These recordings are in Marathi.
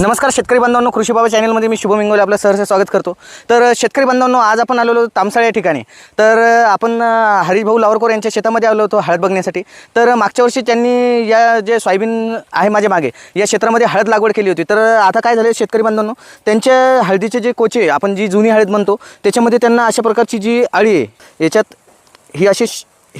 नमस्कार शेतकरी बांधवांनो कृषी बाबा चॅनलमध्ये मी शुभम इंगोले आपलं सहर्ष स्वागत करतो. तर शेतकरी बांधवांनो आज आपण आलेलो तामसाळ या ठिकाणी. तर आपण हरिभाऊ लावरकोर यांच्या शेतामध्ये आलो होतो हळद बघण्यासाठी. तर मागच्या वर्षी त्यांनी या जे सोयाबीन आहे माझ्या मागे या क्षेत्रामध्ये हळद लागवड केली होती. तर आता काय झालं शेतकरी बांधवांनो त्यांच्या हळदीचे जे कोचे आपण जी जुनी हळद म्हणतो त्याच्यामध्ये त्यांना अशा प्रकारची जी अळी आहे याच्यात ही अशी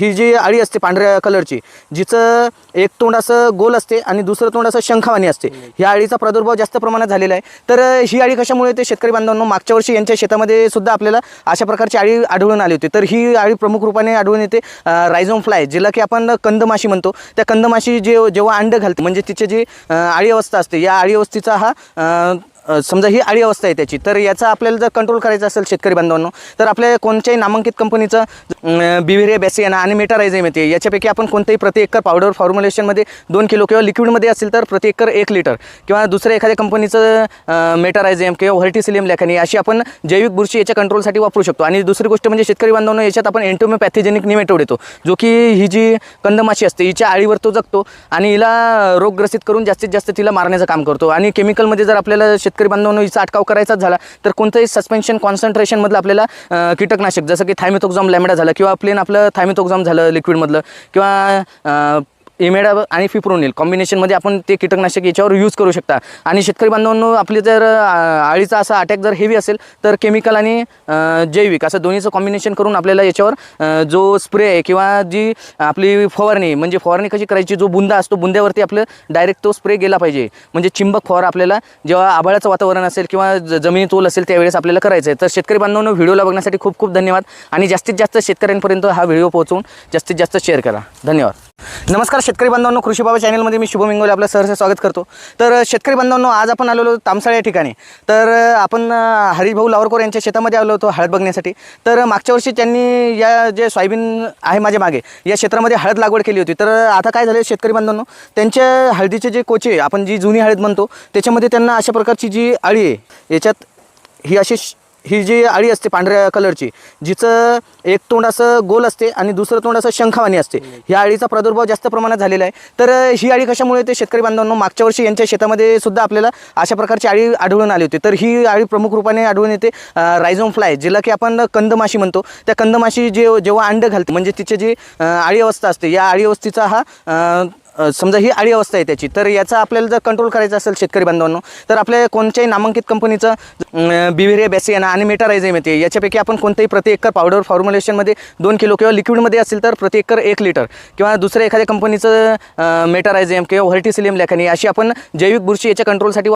ही जी आळी असते पांढऱ्या कलरची जिचं एक तोंड असं गोल असते आणि दुसरं तोंड असं शंखावानी असते. ह्या अळीचा प्रादुर्भाव जास्त प्रमाणात झालेला आहे. तर ही अळी कशामुळे ते शेतकरी बांधवांनो मागच्या वर्षी यांच्या शेतामध्ये सुद्धा आपल्याला अशा प्रकारची अळी आढळून आली होती. तर ही अळी प्रमुख रूपाने आढळून येते रायझोम फ्लाय जिला की आपण कंदमाशी म्हणतो. त्या कंदमाशी जे जेव्हा अंड घालते म्हणजे तिचे जी अळी आळी अवस्था असते या आळी अवस्थेचा हा समजा ही आळी अवस्था आहे त्याची तर याचा आपल्याला जर कंट्रोल करायचा असेल शेतकरी बांधवांनो तर आपल्या कोणत्याही नामांकित कंपनीचं बिव्हेरिया बॅसियाना आणि मेटारायझम येते याच्यापैकी आपण कोणत्याही प्रति एकर पावडर फॉर्म्युलेशनमध्ये दोन किलो किंवा लिक्विडमध्ये असेल तर प्रति एकर एक लिटर किंवा दुसऱ्या एखाद्या कंपनीचं मेटारायझेम किंवा व्हर्टिसिलियम लेखनी अशी आपण जैविक बुरशी याच्या कंट्रोलसाठी वापरू शकतो. आणि दुसरी गोष्ट म्हणजे शेतकरी बांधवांनो याच्यात आपण एंटोमोपॅथेजेनिक निमेटोड येतो जो की ही जी कंदमाशी असते हिच्या आळीवर तो जगतो आणि हिला रोगग्रसित करून जास्तीत जास्त तिला मारण्याचं काम करतो. आणि केमिकलमध्ये जर आपल्याला शेत शेतकरी बांधवांनो हिचा अटकाव करायचाच झाला तर कोणतंही सस्पेन्शन कॉन्सन्ट्रेशनमधलं आपल्याला कीटकनाशक जसं की थायमेथोक्झॉम लॅमडा झालं किंवा प्लेन आपलं थायमेथोक्झॉम झालं लिक्विडमधलं किंवा इमेडा आणि फिप्रोनिल कॉम्बिनेशनमध्ये आपण ते कीटकनाशक याच्यावर यूज करू शकता. आणि शेतकरी बांधवांनो आपले जर आळीचा असा अटॅक जर हेवी असेल तर केमिकल आणि जैविक असं दोन्हीचं कॉम्बिनेशन करून आपल्याला याच्यावर जो स्प्रे आहे किंवा जी आपली फवारणी म्हणजे फवारणी कशी करायची जो बुंदा असतो बुंद्यावरती आपलं डायरेक्ट तो स्प्रे गेला पाहिजे. म्हणजे चिंबक फवार आपल्याला जेव्हा आभाळाचं वातावरण असेल किंवा जमिनीत ओल असेल त्यावेळेस आपल्याला करायचं आहे तर शेतकरी बांधवांनो व्हिडिओला बघण्यासाठी खूप खूप धन्यवाद. आणि जास्तीत जास्त शेतकऱ्यांपर्यंत हा व्हिडिओ पोहोचवून जास्तीत जास्त शेअर करा. धन्यवाद. नमस्कार शेतकरी बांधवांनो कृषी बाबा चॅनलमध्ये मी शुभम इंगोले आपलं सहर्ष स्वागत करतो. तर शेतकरी बांधवांनो आज आपण आलेलो तामसाळ या ठिकाणी. तर आपण हरिभाऊ लावरकोर यांच्या शेतामध्ये आलो होतो हळद बघण्यासाठी. तर मागच्या वर्षी त्यांनी या जे सोयाबीन आहे माझ्या मागे या क्षेत्रामध्ये हळद लागवड केली होती. तर आता काय झालं शेतकरी बांधवांनो त्यांच्या हळदीचे जे कोचे आपण जी जुनी हळद म्हणतो त्याच्यामध्ये त्यांना अशा प्रकारची जी अळी आहे याच्यात ही अशी ही जी आळी असते पांढऱ्या कलरची जिचं एक तोंड असं गोल असते आणि दुसरं तोंड असं शंखावानी असते. ह्या अळीचा प्रादुर्भाव जास्त प्रमाणात झालेला आहे. तर ही अळी कशामुळे ते शेतकरी बांधवांनो मागच्या वर्षी यांच्या शेतामध्ये सुद्धा आपल्याला अशा प्रकारची अळी आढळून आली होती. तर ही अळी प्रमुख रूपाने आढळून येते रायझोम फ्लाय जिला की आपण कंदमाशी म्हणतो. त्या कंदमाशी जे जेव्हा अंड घालते म्हणजे तिचे जी अळी आळी अवस्था असते या आळी अवस्थेचा हा समजा ही आळी अवस्था आहे त्याची तर याचा आपल्याला जर कंट्रोल करायचा असेल शेतकरी बांधवांनो तर आपल्या कोणत्याही नामांकित कंपनीचं बिव्हेरिया बॅसियाना आणि मेटारायझम येते याच्यापैकी आपण कोणत्याही प्रति एकर पावडर फॉर्म्युलेशनमध्ये दोन किलो किंवा लिक्विडमध्ये असेल तर प्रति एकर एक लिटर किंवा दुसऱ्या एखाद्या कंपनीचं मेटारायझम किंवा व्हर्टिसिलियम लॅखनी अशी आपण जैविक बुरशी याच्या कंट्रोलसाठी